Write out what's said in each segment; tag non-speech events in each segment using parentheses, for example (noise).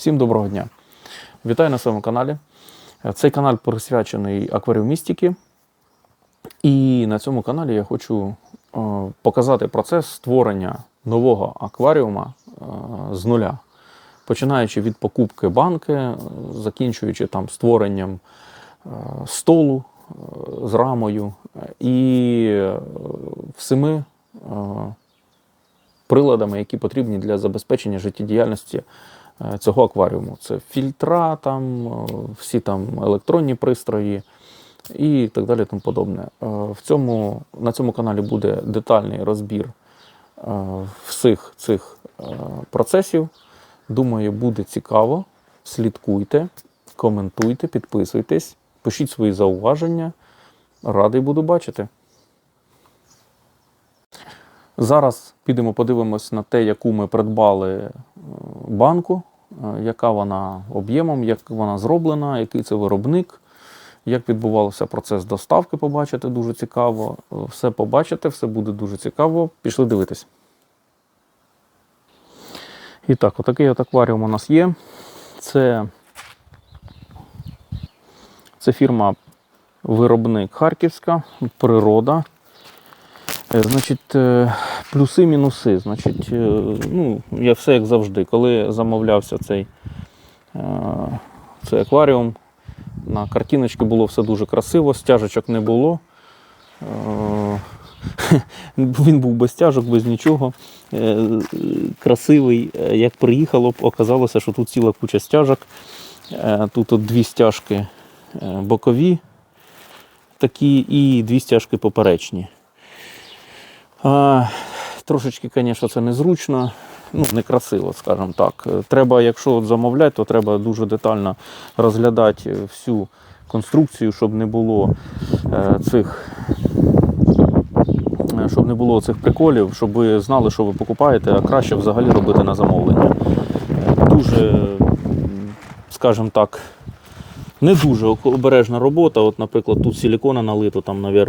Всім доброго дня! Вітаю на своєму каналі. Цей канал присвячений акваріумістиці. І на цьому каналі я хочу е, показати процес створення нового акваріума е, з нуля. Починаючи від покупки банки, е, закінчуючи там створенням столу з рамою і всіми приладами, які потрібні для забезпечення життєдіяльності цього акваріуму. Це фільтра, там, е, всі там електронні пристрої і так далі. Тому подобне. Е, В цьому, на цьому каналі буде детальний розбір е, всіх цих е, процесів. Думаю, буде цікаво. Слідкуйте, коментуйте, підписуйтесь, пишіть свої зауваження. Радий буду бачити. Зараз підемо подивимось на те, яку ми придбали е, банку, е, яка вона об'ємом, як вона зроблена, який це виробник, як відбувався процес доставки, побачити дуже цікаво. Е, Все побачите, все буде дуже цікаво. Пішли дивитись. І так, отакий от акваріум у нас є. Це, це фірма виробник Харківська, природа. Е, Значить, е, плюси, мінуси. Значить, е, ну, я все як завжди. Коли замовлявся цей, е, цей акваріум, на картиночці було все дуже красиво, стяжечок не було. Е, (laughs) Він був без стяжок, без нічого. Красивий. Як приїхало, оказалося, що тут ціла куча стяжок. Тут от дві стяжки бокові такі і дві стяжки поперечні. Трошечки, звісно, це незручно, ну, некрасиво, скажімо так. Е, Треба, якщо от замовляти, то треба дуже детально розглядати всю конструкцію, щоб не було е, цих. е, Щоб не було цих приколів, щоб ви знали, що ви покупаєте, а краще взагалі робити на замовлення. Дуже, скажімо так, не дуже обережна робота. От, наприклад, тут силікона налито, там, мабуть,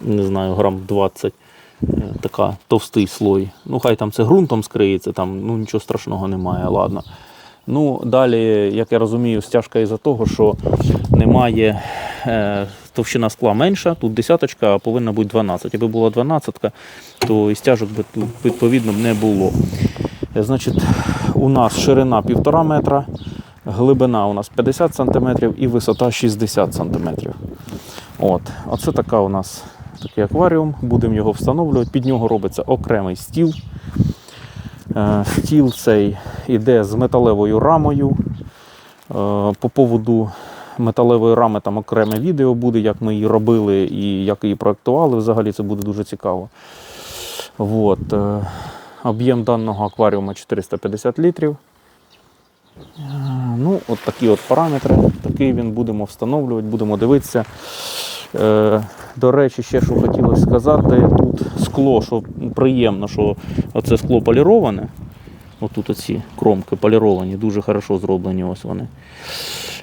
не знаю, грам 20, е, така товстий слой. Ну, хай там це ґрунтом скриється, там ну, нічого страшного немає, ладно. Ну, далі, як я розумію, стяжка із-за того, що немає е, товщина скла менша, тут десяточка, а повинна бути 12. Якби була 12, то і стяжок би відповідно б не було. Е, Значить, у нас ширина 1,5 метра, глибина у нас 50 см і висота 60 см. От, оце така у нас такий акваріум. Будемо його встановлювати. Під нього робиться окремий стіл. Е, Стіл цей іде з металевою рамою. Е, По поводу металевої рами там окреме відео буде, як ми її робили і як її проектували. Взагалі це буде дуже цікаво. От. е, Об'єм даного акваріума 450 літрів. Ну, от такі от параметри. Такий він будемо встановлювати, будемо дивитися. Е, до речі, ще що хотілося сказати, тут скло, що приємно, що оце скло поліроване. Отут оці кромки поліровані, дуже хорошо зроблені ось вони.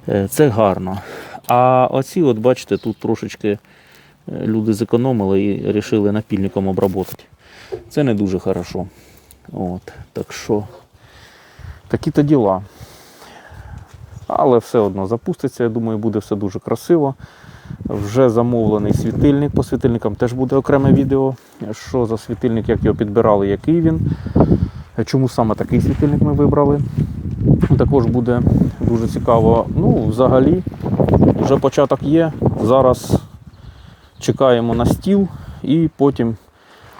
Е, це гарно. А оці, от бачите, тут трошечки е, люди зекономили і вирішили напільником обработати. Це не дуже хорошо. От, так що такі-то діла. Але все одно запуститься, я думаю, буде все дуже красиво. Вже замовлений світильник. По світильникам теж буде окреме відео. Що за світильник, як його підбирали, який він. Чому саме такий світильник ми вибрали. Також буде дуже цікаво. Ну, взагалі, вже початок є. Зараз чекаємо на стіл і потім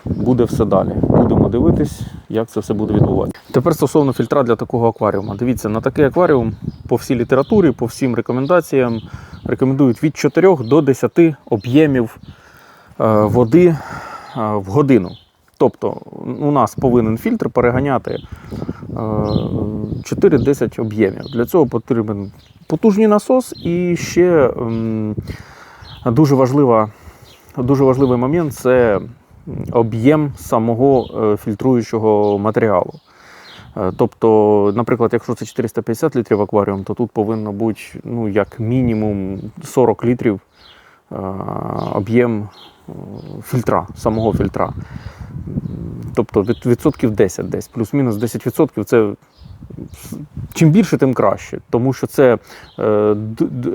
буде все далі. Будемо дивитись, як це все буде відбуватися. Тепер стосовно фільтра для такого акваріума. Дивіться, на такий акваріум по всій літературі, по всім рекомендаціям рекомендують від 4 до 10 об'ємів е, води е, в годину. Тобто у нас повинен фільтр переганяти е, 4-10 об'ємів. Для цього потрібен потужний насос і ще дуже, важлива, дуже важливий момент це об'єм самого е, фільтруючого матеріалу. Е, Тобто, наприклад, якщо це 450 літрів акваріум, то тут повинно бути ну, як мінімум 40 літрів е, об'єм е, фільтра, самого фільтра. Тобто від, відсотків 10 десь, плюс-мінус 10% це чим більше, тим краще. Тому що це,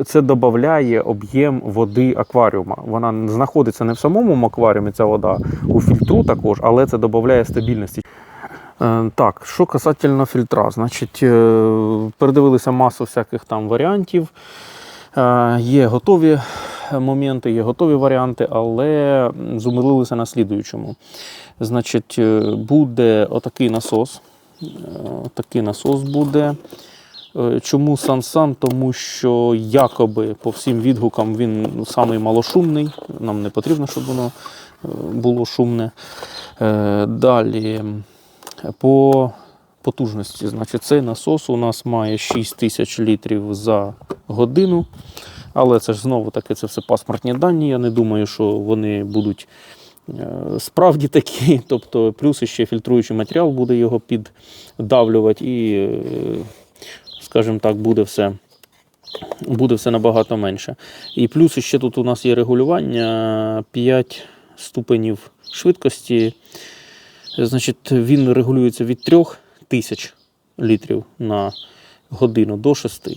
це додає об'єм води акваріума. Вона знаходиться не в самому акваріумі, ця вода, у фільтру також, але це додає стабільності. Е, Так, що касательно фільтра, значить, е, передивилися масу всяких там варіантів. Е, Є готові моменти, є готові варіанти, але зумилилися на слідуючому. Значить, буде отакий насос. Такий насос буде. Чому Сан-Сан? Тому що якоби по всім відгукам він самий малошумний. Нам не потрібно, щоб воно було шумне. Далі по потужності. Значить, цей насос у нас має 6 тисяч літрів за годину. Але це ж знову таки це все паспортні дані. Я не думаю, що вони будуть е, справді такі. (laughs) Тобто, плюс ще фільтруючий матеріал буде його піддавлювати, і, е, скажімо так, буде все. Буде все набагато менше. І плюс ще тут у нас є регулювання 5 ступенів швидкості. Значить, він регулюється від 3000 літрів на годину до 6.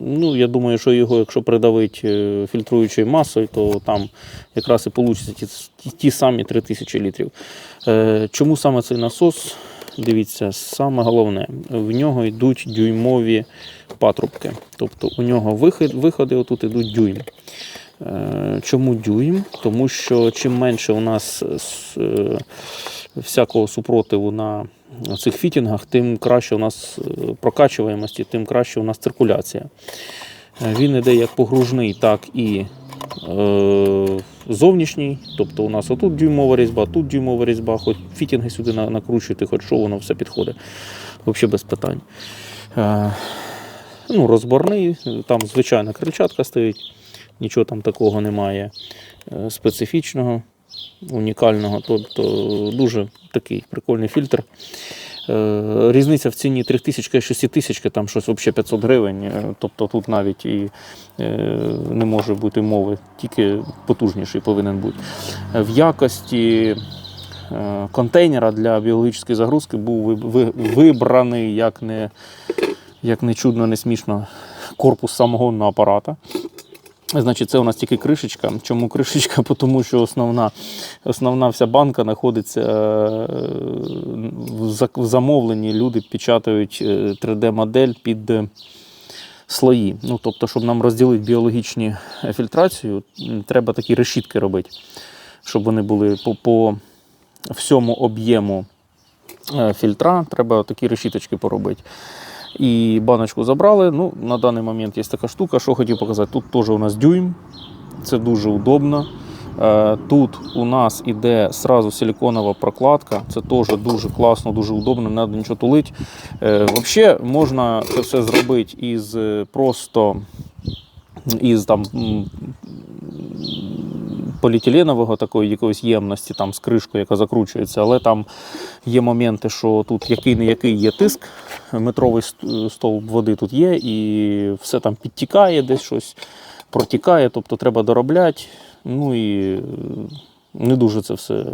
Ну, я думаю, що його, якщо придавити е, фільтруючою масою, то там якраз і вийде ті, ті, самі 3000 літрів. Е, чому саме цей насос? Дивіться, саме головне, в нього йдуть дюймові патрубки. Тобто у нього вихід, виходи отут йдуть дюйм. Е, Чому дюйм? Тому що чим менше у нас е, всякого супротиву на цих фітінгах, тим краще у нас е, прокачуваємості, тим краще у нас циркуляція. Він іде як погружний, так і зовнішній. Тобто у нас отут дюймова різьба, тут дюймова різьба, хоч фітінги сюди на- накручуєте, хоч що воно все підходить. Взагалі без питань. Ну, розборний, там звичайна крильчатка стоїть, нічого там такого немає е, специфічного, унікального. Тобто дуже такий прикольний фільтр. Е, Різниця в ціні 3000 і 6000, там щось взагалі 500 гривень. Е, Тобто тут навіть і не може бути мови, тільки потужніший повинен бути. В якості контейнера для біологічної загрузки був ви- ви- вибраний, як не, як не чудно, не смішно, корпус самогонного апарата. Значить, це у нас тільки кришечка. Чому кришечка? Тому що основна, основна вся банка знаходиться е, в замовленні. Люди печатають е, 3D-модель під е, слої. Ну, тобто, щоб нам розділити біологічні е, фільтрацію, треба такі решітки робити, щоб вони були по, по всьому об'єму е, фільтра. Треба такі решіточки поробити. І баночку забрали. Ну, на даний момент є така штука, що хотів показати. Тут теж у нас дюйм, це дуже удобно. Е, Тут у нас іде сразу силиконова прокладка, це теж дуже класно, дуже удобно, не треба нічого тулити. Взагалі можна це все зробити із е, просто із там поліетиленового такої якоїсь ємності там з кришкою, яка закручується, але там є моменти, що тут який не який є тиск, метровий стовп води тут є, і все там підтікає, десь щось протікає, тобто треба доробляти. Ну і е, не дуже це все,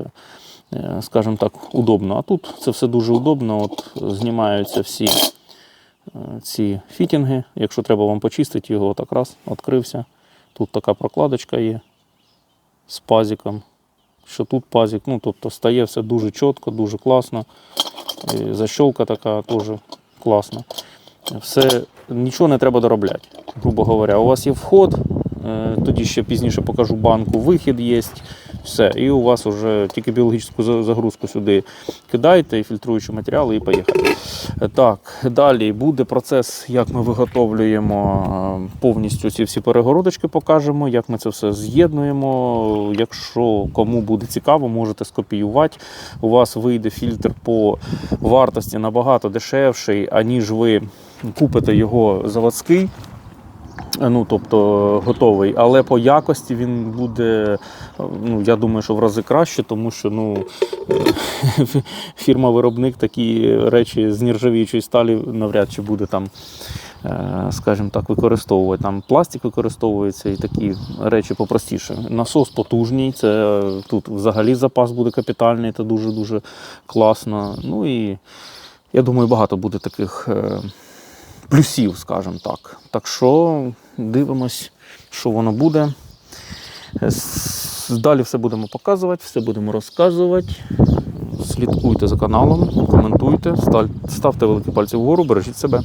е, скажімо так, удобно. А тут це все дуже удобно. От знімаються всі е, ці фітінги. Якщо треба вам почистити його, так раз, відкрився. Тут така прокладочка є з пазиком. Що тут пазик, ну тобто стає все дуже чітко, дуже класно. І защолка така теж класна. Все, нічого не треба доробляти, грубо говоря. У вас є вход, е, тоді ще пізніше покажу банку, вихід є, все. І у вас вже тільки біологічну загрузку сюди кидаєте, і фільтруючі матеріали, і поїхали. Е, Так, далі буде процес, як ми виготовлюємо е, повністю ці всі перегородочки, покажемо, як ми це все з'єднуємо. Якщо кому буде цікаво, можете скопіювати. У вас вийде фільтр по вартості набагато дешевший, аніж ви купите його заводський. Ну, тобто готовий, але по якості він буде, ну, я думаю, що в рази краще, тому що ну, (laughs) фірма-виробник такі речі з нержавіючої сталі навряд чи буде там, е, скажімо так, використовувати. Там пластик використовується і такі речі попростіше. Насос потужний, це е, тут взагалі запас буде капітальний, це дуже-дуже класно. Ну і я думаю, багато буде таких. Плюсів, скажімо так. Так що дивимось, що воно буде. Далі все будемо показувати, все будемо розказувати. Слідкуйте за каналом, коментуйте, ставте великі пальці вгору, бережіть себе.